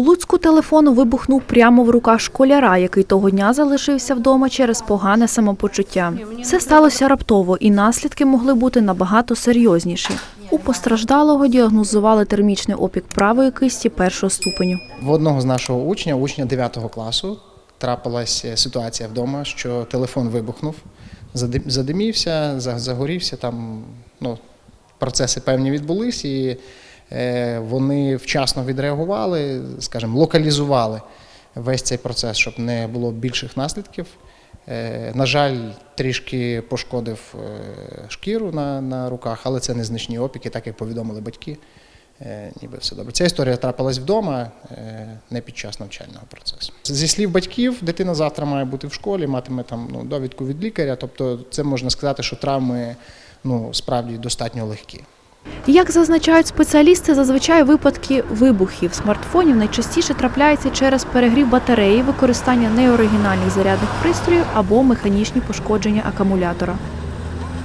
У Луцьку телефон вибухнув прямо в руках школяра, який того дня залишився вдома через погане самопочуття. Все сталося раптово, і наслідки могли бути набагато серйозніші. У постраждалого діагнозували термічний опік правої кисті першого ступеню. В одного з нашого учня, учня 9 класу, трапилась е, ситуація вдома, що телефон вибухнув, задим- задимівся, загорівся. Там ну, процеси певні відбулись, і вони вчасно відреагували, скажімо, локалізували весь цей процес, щоб не було більших наслідків. Е, На жаль, трішки пошкодив е, шкіру на, на руках, але це незначні опіки, так як повідомили батьки. Е, Ніби все добре. Ця історія трапилась вдома, е, не під час навчального процесу. Зі слів батьків, дитина завтра має бути в школі, матиме там ну, довідку від лікаря. Тобто, це можна сказати, що травми ну, справді достатньо легкі. Як зазначають спеціалісти, зазвичай випадки вибухів смартфонів найчастіше трапляються через перегрів батареї, використання неоригінальних зарядних пристроїв або механічні пошкодження акумулятора.